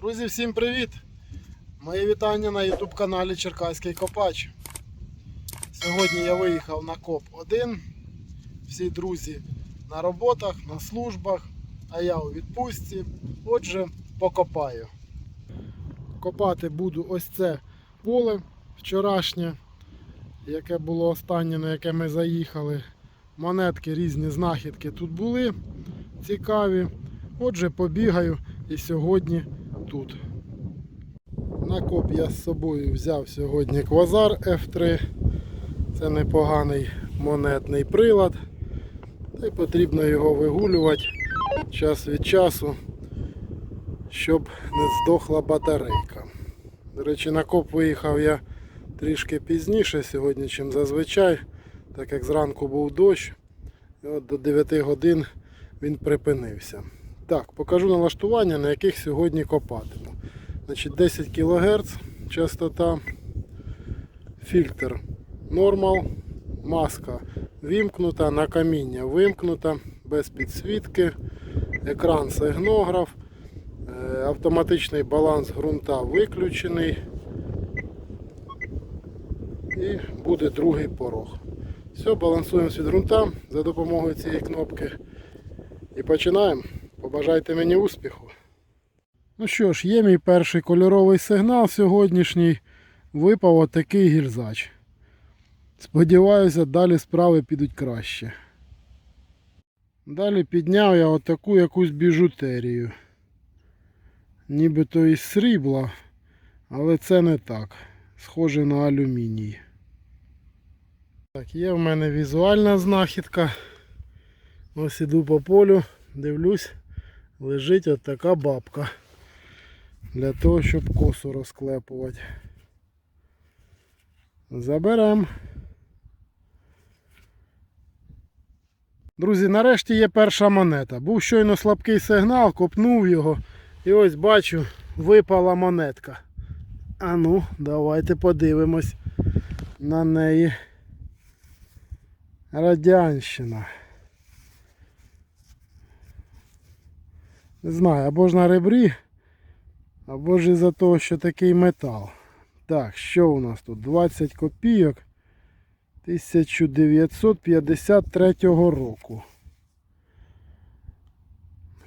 Друзі, всім привіт! Моє вітання на YouTube каналі Черкаський Копач. Сьогодні я виїхав на КОП 1. Всі друзі на роботах, на службах, а я у відпустці. Отже, покопаю. Копати буду ось це поле вчорашнє, яке було останнє, на яке ми заїхали. Монетки, різні знахідки тут були цікаві. Отже, побігаю і сьогодні тут. На коп я з собою взяв сьогодні квазар F3. Це непоганий монетний прилад. Та й потрібно його вигулювати час від часу, щоб не здохла батарейка. До речі, на коп виїхав я трішки пізніше сьогодні, ніж зазвичай, так як зранку був дощ. І от до 9 годин він припинився. Так, покажу налаштування, на яких сьогодні копатиму. Значить, 10 кГц частота, фільтр нормал, маска вимкнута, на каміння вимкнута, без підсвітки, екран сигнограф, е, автоматичний баланс ґрунта виключений. І буде другий порог. Все, балансуємо від ґрунта за допомогою цієї кнопки. І починаємо. Побажайте мені успіху. Ну що ж, є мій перший кольоровий сигнал сьогоднішній. Випав отакий гільзач. Сподіваюся, далі справи підуть краще. Далі підняв я отаку якусь біжутерію. Нібито із срібла, але це не так. Схоже на алюміній. Так, є в мене візуальна знахідка. Ось іду по полю, дивлюсь, лежить от така бабка. Для того, щоб косу розклепувати. Заберем. Друзі, нарешті є перша монета. Був щойно слабкий сигнал, копнув його. І ось бачу, випала монетка. А ну, давайте подивимось на неї. Радянщина. Не знаю, або ж на ребрі, або ж із-за того, що такий метал. Так, що у нас тут? 20 копійок 1953 року.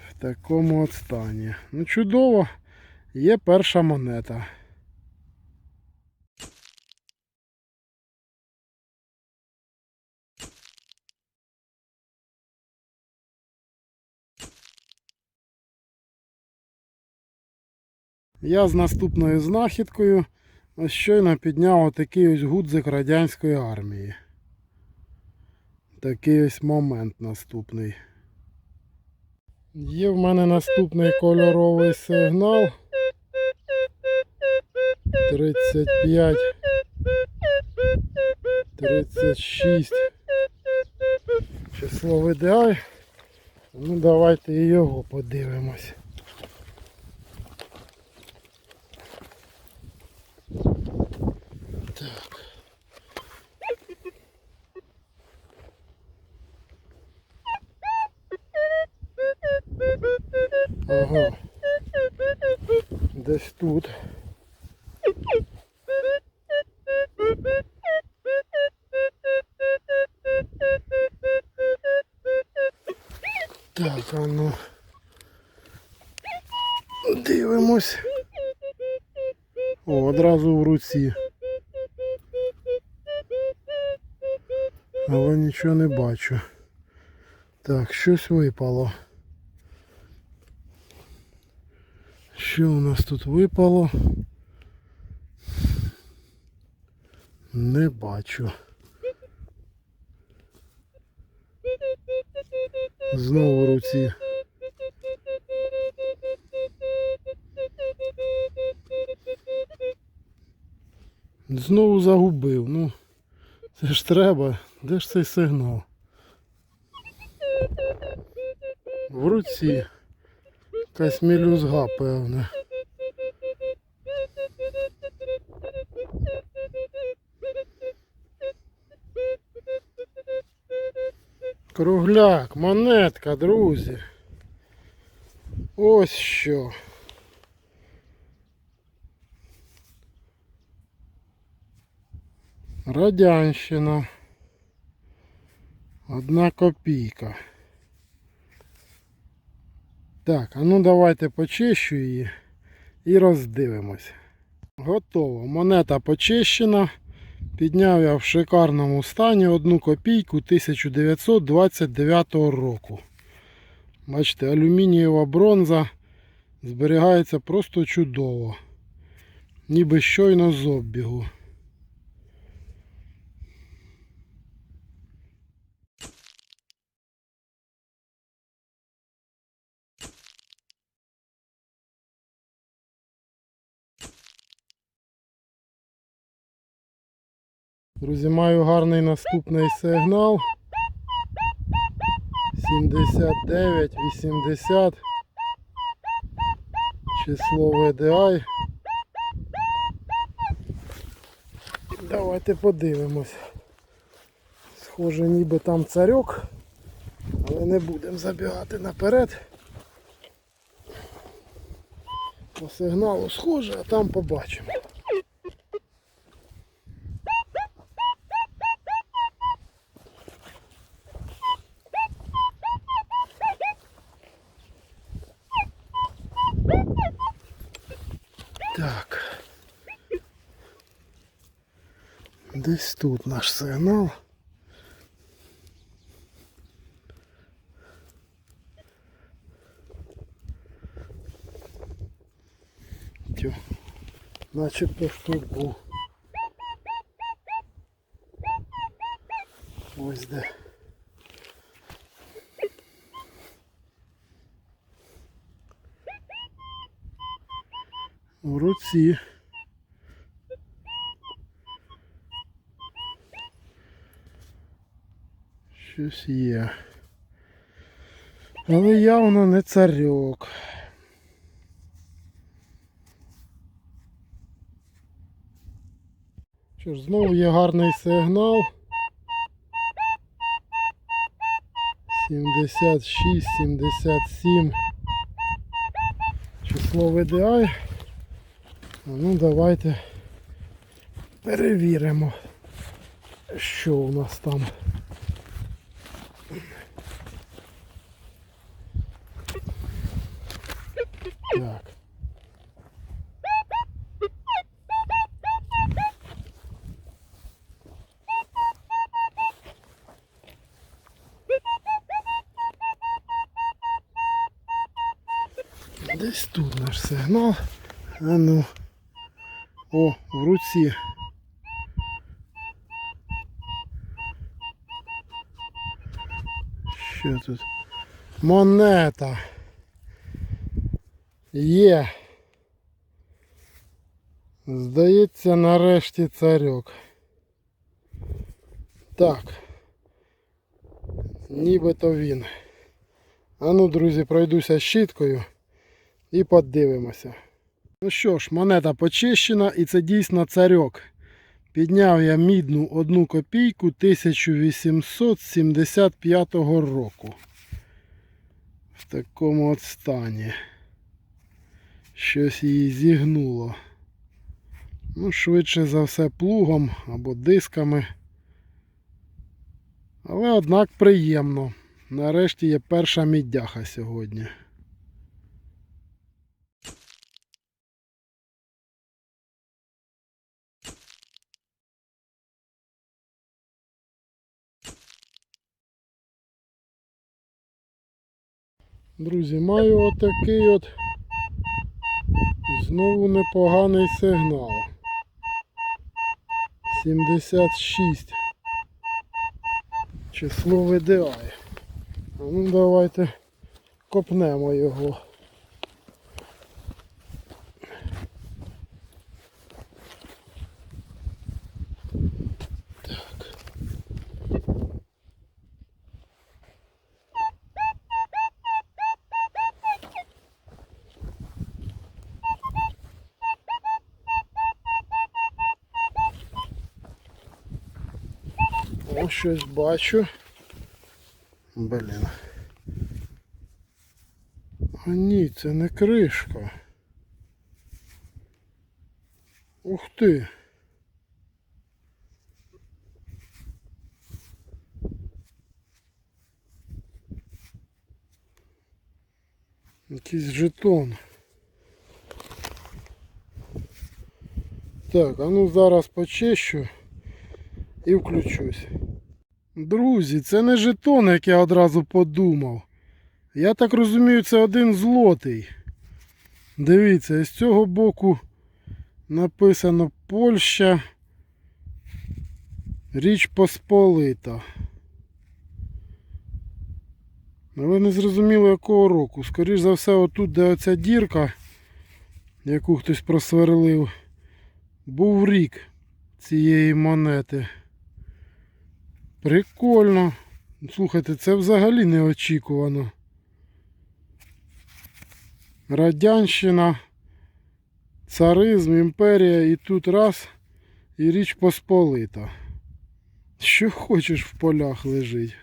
В такому от стані. Ну, чудово, є перша монета. Я з наступною знахідкою щойно підняв отакий ось гудзик радянської армії. Такий ось момент наступний. Є в мене наступний кольоровий сигнал. 35 36 число видай. Ну давайте і його подивимось. Ага. Десь тут. Так, а ну. Дивимось. О, одразу в руці. Але нічого не бачу. Так, щось випало. Що у нас тут випало? Не бачу. Знову руці. Знову загубив. Ну, це ж треба. Де ж цей сигнал? В руці. Якась мілюзга, певне. Кругляк, монетка, друзі. Ось що. Радянщина. Одна копійка. Так, а ну давайте почищу її і роздивимось. Готово. Монета почищена. Підняв я в шикарному стані одну копійку 1929 року. Бачите, алюмінієва бронза зберігається просто чудово. Ніби щойно з оббігу. Друзі, маю гарний наступний сигнал. 79, 80. Число VDI. Давайте подивимось. Схоже, ніби там царьок, але не будемо забігати наперед. По сигналу схоже, а там побачимо. Так. Десь тут наш сигнал. Тю. Начебто ж тут був. Ось де. В руці. Щось є. Але явно не царьок. Що ж, знову є гарний сигнал. 76, 77. Число VDI. Ну давайте перевіримо, що у нас там. В руці. Що тут? Монета. Є. Здається, нарешті царьок. Так. Нібито він. А ну, друзі, пройдуся щіткою і подивимося. Ну що ж, монета почищена і це дійсно царьок. Підняв я мідну одну копійку 1875 року. В такому от стані. Щось її зігнуло. Ну, швидше за все плугом або дисками. Але однак приємно. Нарешті є перша мідяха сьогодні. Друзі, маю отакий от знову непоганий сигнал. 76. Число VDI. Ну давайте копнемо його. щось бачу. Блін. А ні, це не кришка. Ух ти! Якийсь жетон. Так, а ну зараз почищу і включусь. Друзі, це не жетон, як я одразу подумав. Я так розумію, це один злотий. Дивіться, з цього боку написано Польща. Річ Посполита. Але не зрозуміло якого року. Скоріш за все, отут, де оця дірка, яку хтось просверлив, був рік цієї монети. Прикольно. Слухайте, це взагалі неочікувано. Радянщина, царизм, імперія і тут раз і річ Посполита. Що хочеш в полях лежить.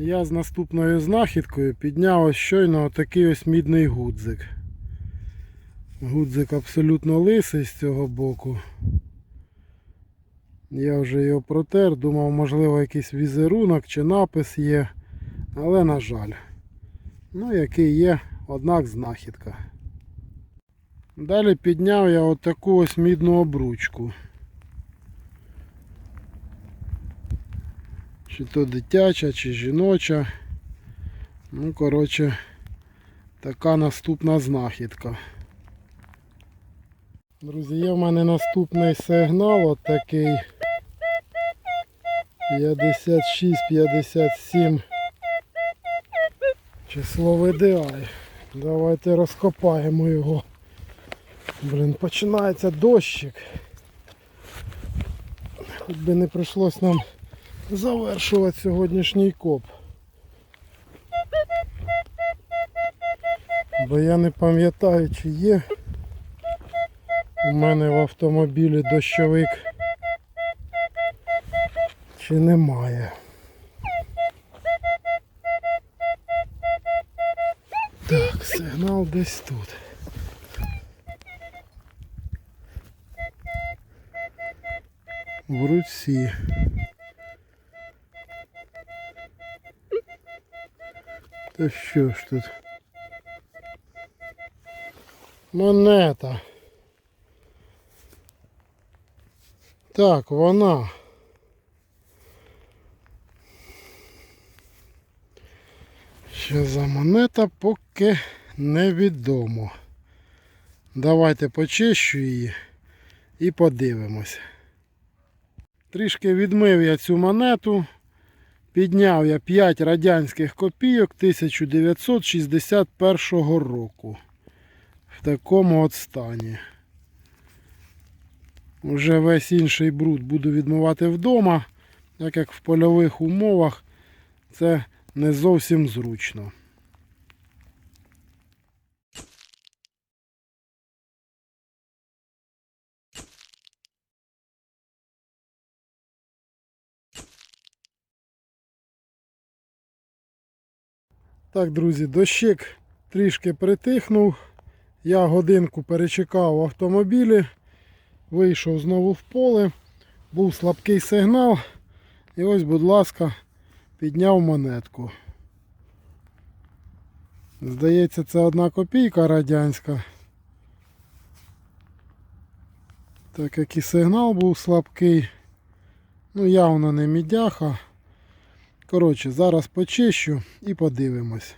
Я з наступною знахідкою підняв ось щойно отакий ось мідний гудзик. Гудзик абсолютно лисий з цього боку. Я вже його протер, думав, можливо, якийсь візерунок чи напис є, але на жаль. Ну, який є, однак знахідка. Далі підняв я отаку ось мідну обручку. Чи то дитяча, чи жіноча. Ну, коротше, така наступна знахідка. Друзі, є в мене наступний сигнал, отакий 56-57 число VDI. Давайте розкопаємо його. Блін, починається дощик. Хоч би не прийшлось нам завершувати сьогоднішній коп. Бо я не пам'ятаю, чи є у мене в автомобілі дощовик, чи немає. Так, сигнал десь тут. В руці. Та що ж тут? Монета. Так, вона. Що за монета поки невідомо. Давайте почищу її і подивимось. Трішки відмив я цю монету. Підняв я 5 радянських копійок 1961 року. В такому от стані. Уже весь інший бруд буду відмивати вдома, так як в польових умовах це не зовсім зручно. Так, друзі, дощик трішки притихнув. Я годинку перечекав в автомобілі, вийшов знову в поле, був слабкий сигнал. І ось, будь ласка, підняв монетку. Здається, це одна копійка радянська. Так як і сигнал був слабкий. Ну, явно не мідяха. Коротше, зараз почищу і подивимось.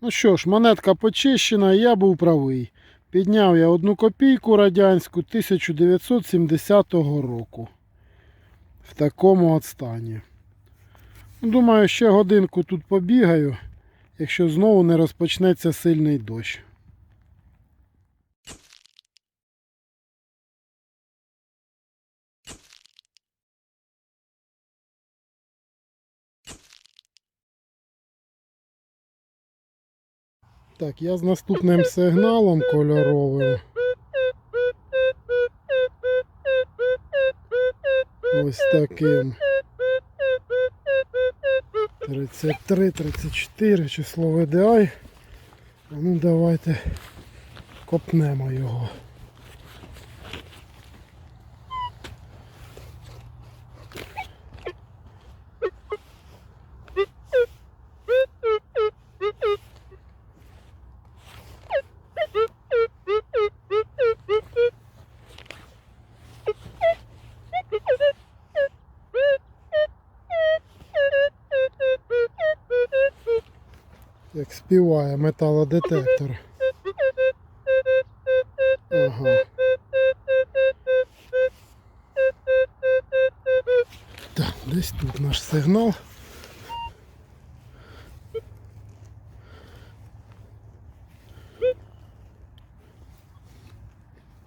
Ну що ж, монетка почищена, і я був правий. Підняв я одну копійку радянську 1970 року. В такому от стані. Ну, Думаю, ще годинку тут побігаю, якщо знову не розпочнеться сильний дощ. Так, я з наступним сигналом кольоровим. Ось таким. 33, 34 число VDI. Ну давайте копнемо його. Співає металодетектор. Ага. Так, десь тут наш сигнал.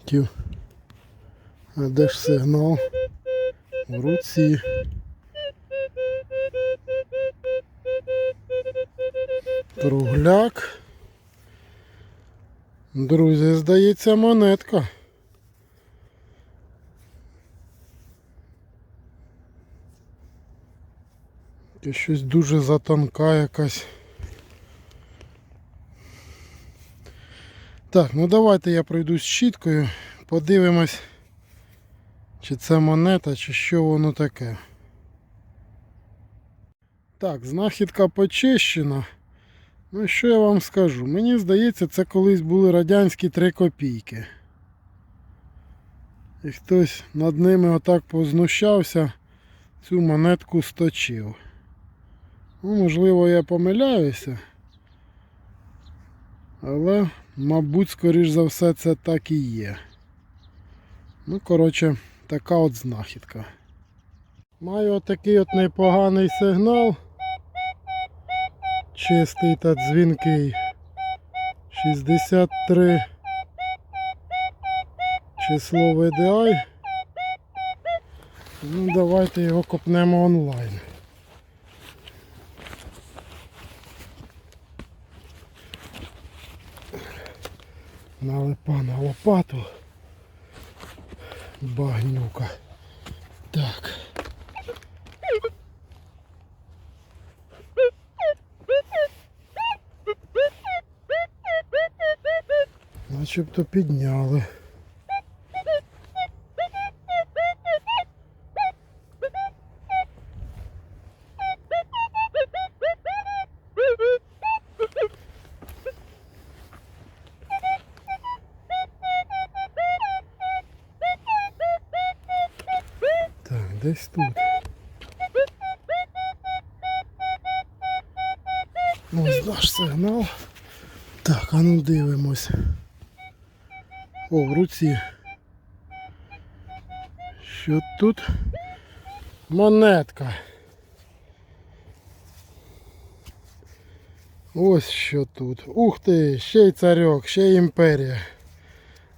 Тю. А де ж сигнал? В руці. Кругляк. Друзі, здається, монетка. Це щось дуже затонка якась. Так, ну давайте я пройду з щіткою, подивимось, чи це монета, чи що воно таке. Так, знахідка почищена. Ну що я вам скажу? Мені здається, це колись були радянські 3 копійки. І хтось над ними отак познущався, цю монетку сточив. Ну, можливо, я помиляюся. Але, мабуть, скоріш за все, це так і є. Ну, коротше, така от знахідка. Маю отакий от непоганий сигнал. Чистий та дзвінкий. 63 число VDI. Ну, давайте його копнемо онлайн. Налипа на лопату. Багнюка. Так. Начебто підняли. Так, десь тут. Ось наш сигнал. Так, а ну дивимось. О, в руці. Що тут? Монетка. Ось що тут. Ух ти, ще й царьок, ще й імперія.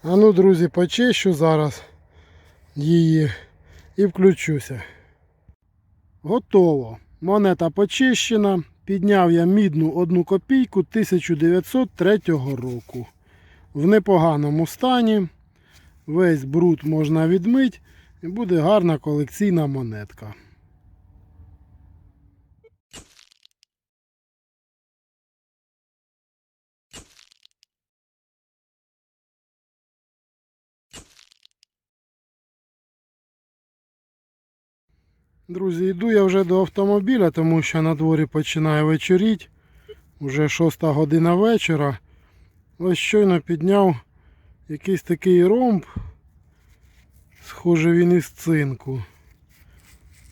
А ну, друзі, почищу зараз її і включуся. Готово. Монета почищена. Підняв я мідну одну копійку 1903 року. В непоганому стані. Весь бруд можна відмити і буде гарна колекційна монетка. Друзі, йду я вже до автомобіля, тому що на дворі починає вечоріть. Уже 6 година вечора. Ось щойно підняв якийсь такий ромб. Схоже він із цинку.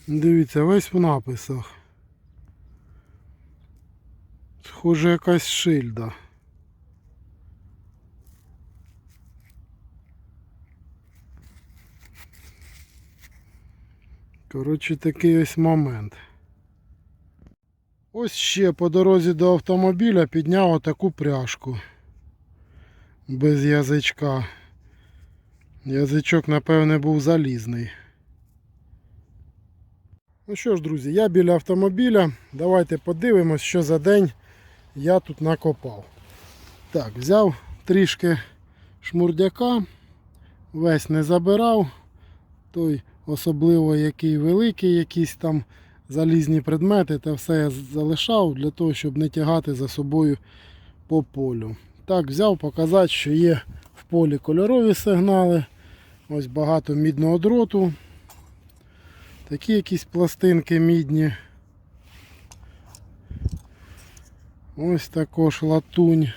Дивіться, весь в написах. Схоже якась шильда. Коротше, такий ось момент. Ось ще по дорозі до автомобіля підняв отаку пряжку. Без язичка. Язичок, напевне, був залізний. Ну що ж, друзі, я біля автомобіля. Давайте подивимось, що за день я тут накопав. Так, взяв трішки шмурдяка, весь не забирав. Той особливо який великий, якісь там залізні предмети, та все я залишав для того, щоб не тягати за собою по полю. Так, взяв показати, що є в полі кольорові сигнали. Ось багато мідного дроту. Такі якісь пластинки мідні. Ось також латунь.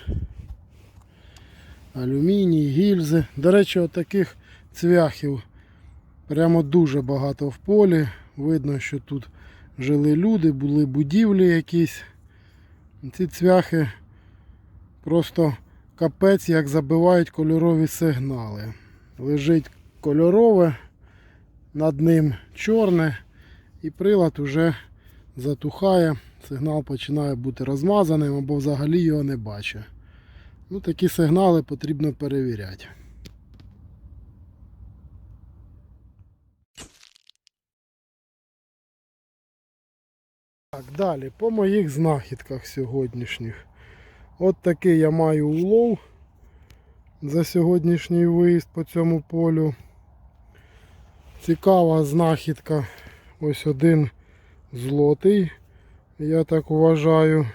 Алюміній, гільзи. До речі, отаких цвяхів прямо дуже багато в полі. Видно, що тут жили люди, були будівлі якісь. Ці цвяхи просто капець як забивають кольорові сигнали. Лежить кольорове, над ним чорне, і прилад уже затухає. Сигнал починає бути розмазаним або взагалі його не бачить. Ну, такі сигнали потрібно перевіряти. Так, далі, по моїх знахідках сьогоднішніх. От такий я маю улов за сьогоднішній виїзд по цьому полю. Цікава знахідка. Ось один злотий, я так вважаю.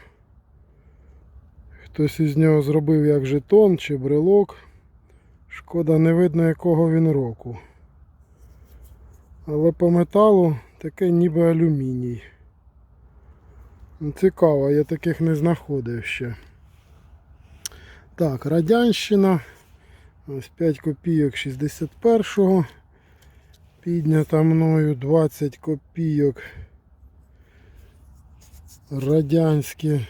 Хтось із нього зробив як жетон чи брелок. Шкода, не видно якого він року. Але по металу таке ніби алюміній. Цікаво, я таких не знаходив ще. Так, Радянщина. Ось 5 копійок 61-го. Піднята мною 20 копійок. Радянські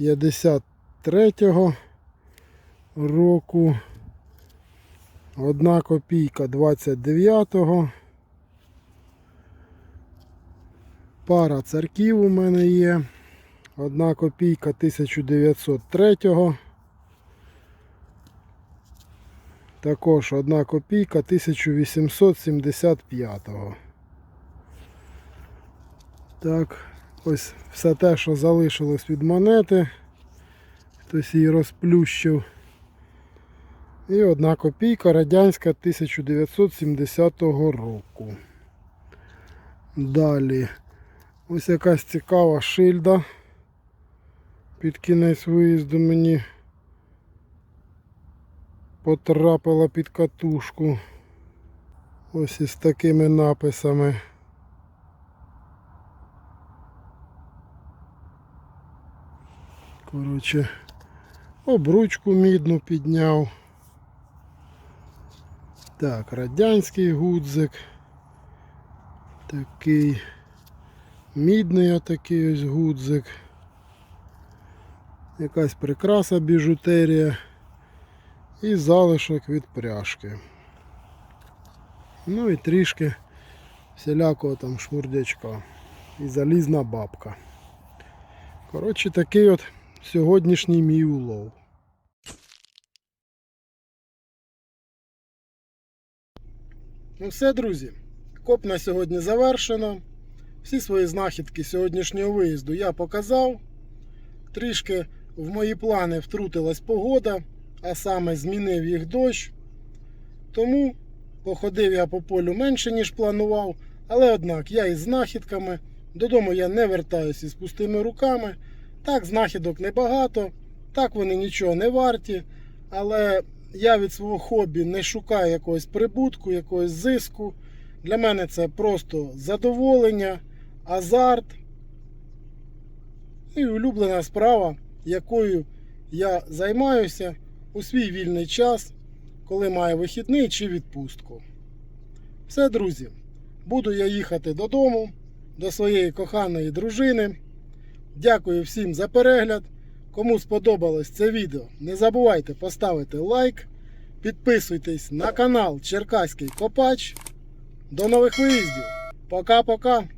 53-го року. Одна копійка 29-го. Пара царків у мене є. Одна копійка 1903-го. Також одна копійка 1875-го. Так, ось все те, що залишилось від монети. Хтось її розплющив. І одна копійка радянська 1970 року. Далі. Ось якась цікава шильда. Під кінець виїзду мені потрапила під катушку. Ось із такими написами. Коротше, обручку мідну підняв. Так, радянський гудзик. Такий мідний отакий ось гудзик. Якась прикраса біжутерія і залишок від пряжки. Ну і трішки всілякого там шмурдячка. І залізна бабка. Коротше, такий от сьогоднішній мій улов. Ну все, друзі. Коп на сьогодні завершено. Всі свої знахідки сьогоднішнього виїзду я показав. Трішки в мої плани втрутилась погода, а саме змінив їх дощ. Тому походив я по полю менше, ніж планував. Але однак я із знахідками. Додому я не вертаюся із пустими руками. Так, знахідок небагато, так вони нічого не варті. Але я від свого хобі не шукаю якогось прибутку, якогось зиску. Для мене це просто задоволення, азарт і улюблена справа, якою я займаюся у свій вільний час, коли маю вихідний чи відпустку. Все, друзі, буду я їхати додому, до своєї коханої дружини. Дякую всім за перегляд. Кому сподобалось це відео, не забувайте поставити лайк. Підписуйтесь на канал Черкаський Копач. До нових виїздів. Пока-пока.